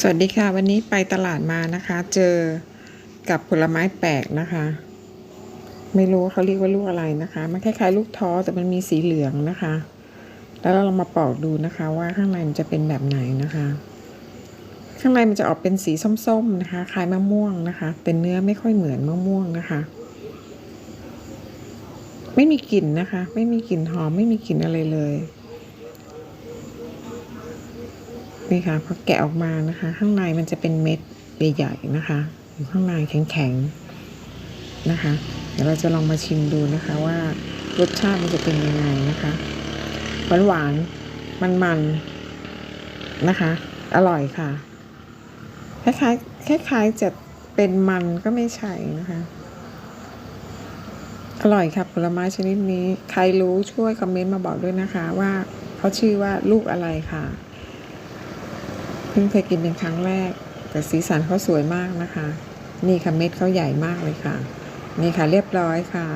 สวัสดีค่ะ วันนี้ไปตลาดมานะคะ เจอกับผลไม้แปลกนะคะ ไม่รู้ว่าเขาเรียกว่าลูกอะไรนะคะ มันคล้ายๆ ลูกท้อแต่มันมีสีเหลืองนะคะ แล้วเราลองมาปอกดูนะคะว่าข้างในมันจะเป็นแบบไหนนะคะ ข้างในมันจะออกเป็นสีส้มๆนะคะ คล้ายมะม่วงนะคะแต่เนื้อไม่ค่อยเหมือนมะม่วงนะคะ ไม่มีกลิ่นนะคะ ไม่มีกลิ่นหอมไม่มีกลิ่นอะไรเลย นี่ค่ะพอแกะออกมานะคะ ข้างในมันจะเป็นเม็ดใหญ่ๆนะคะ อยู่ข้างในแข็งๆนะคะ เดี๋ยวเราจะลองมาชิมดูนะคะว่ารสชาติมันจะเป็นยังไงนะคะหวานหวานมันมันๆนะคะ อร่อยค่ะ คล้ายๆคล้ายๆจะเป็นมันก็ไม่ใช่นะคะ อร่อยครับผลไม้ชนิดนี้ ใครรู้ช่วยคอมเมนต์มาบอกด้วยนะคะ ว่าเขาชื่อว่าลูกอะไรค่ะ พิ่งเคยกินเป็นครั้งแรก แต่สีสันเขาสวยมากนะคะ นี่ค่ะเม็ดเขาใหญ่มากเลยค่ะ นี่ค่ะเรียบร้อยค่ะ